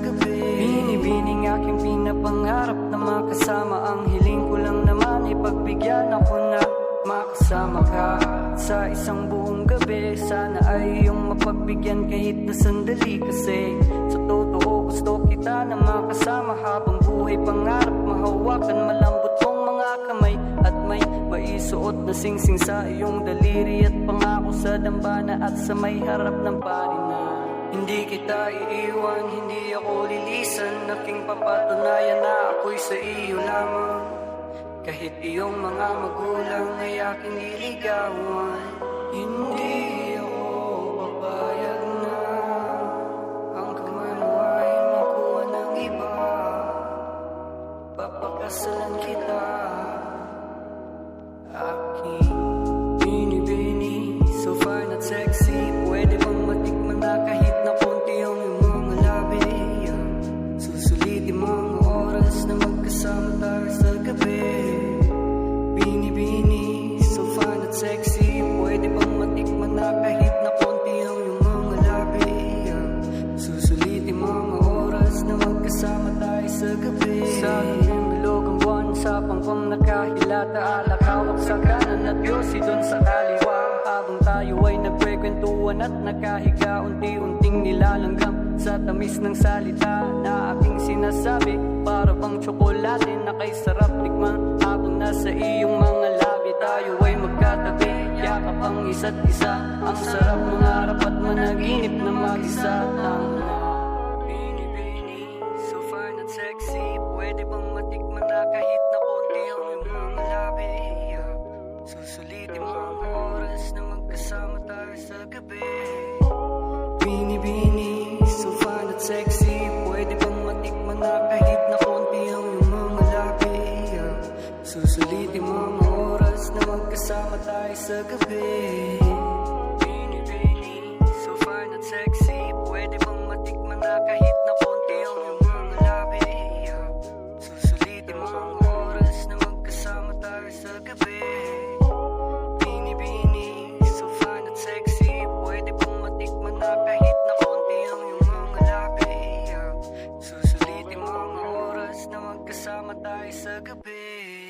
gabi Binibining aking pinapangarap na makasama. Ang hiling ko lang naman ay pagbigyan ako na makasama ka. Sa isang buong gabi Sana ay iyong mapagbigyan kahit na sandali. Kasi sa totoo gusto kita na makasama. Habang buhay pangarap mahawakan malambot kong mga kamay. At may maisuot na singsing sa iyong daliri. At pangako sa dambana at sa may harap ng parina hindi kita iiwan, hindi ako lilisan. Aking papatunayan na ako'y sa iyo lamang. Kahit iyong mga magulang ay aking liligawan Hindi ako papayag Ang kamay mo ay makuha ng Papakasalan kita Binibini So fine at sexy Pwede bang matikman na kahit na konti ang iyong mga labi? Susulitin mga oras na magkasama tayo sa gabi. Sa aking bilog ang buwan sa pangpang nakahilata Alak hawak sa kanan at yosi doon sa kaliwa. Habang tayo ay nagkwekwentuhan at nakahiga Unti-unting nilalanggam sa tamis ng salita Na aking sinasabi. Para bang tsokolate na kay sarap ang isa't isa. Ang sarap mangarap at managinip na mag-isa. Tama Bini-bini, so fine at sexy. Pwede bang matikman na kahit na konti ang iyong mga labi? Susulitin mo ang oras na magkasama tayo sa gabi. Bini-bini, magkasama tayo sa gabi. Bini-bini, so fine at sexy. Pwede bang matikman na kahit na konti ang mga labi? Susulitin mo ang oras na magkasama tayo sa gabi. Bini-bini, so fine at sexy. Pwede bang matikman na kahit na konti ang mga labi? Susulitin mo ang oras na magkasama tayo sa gabi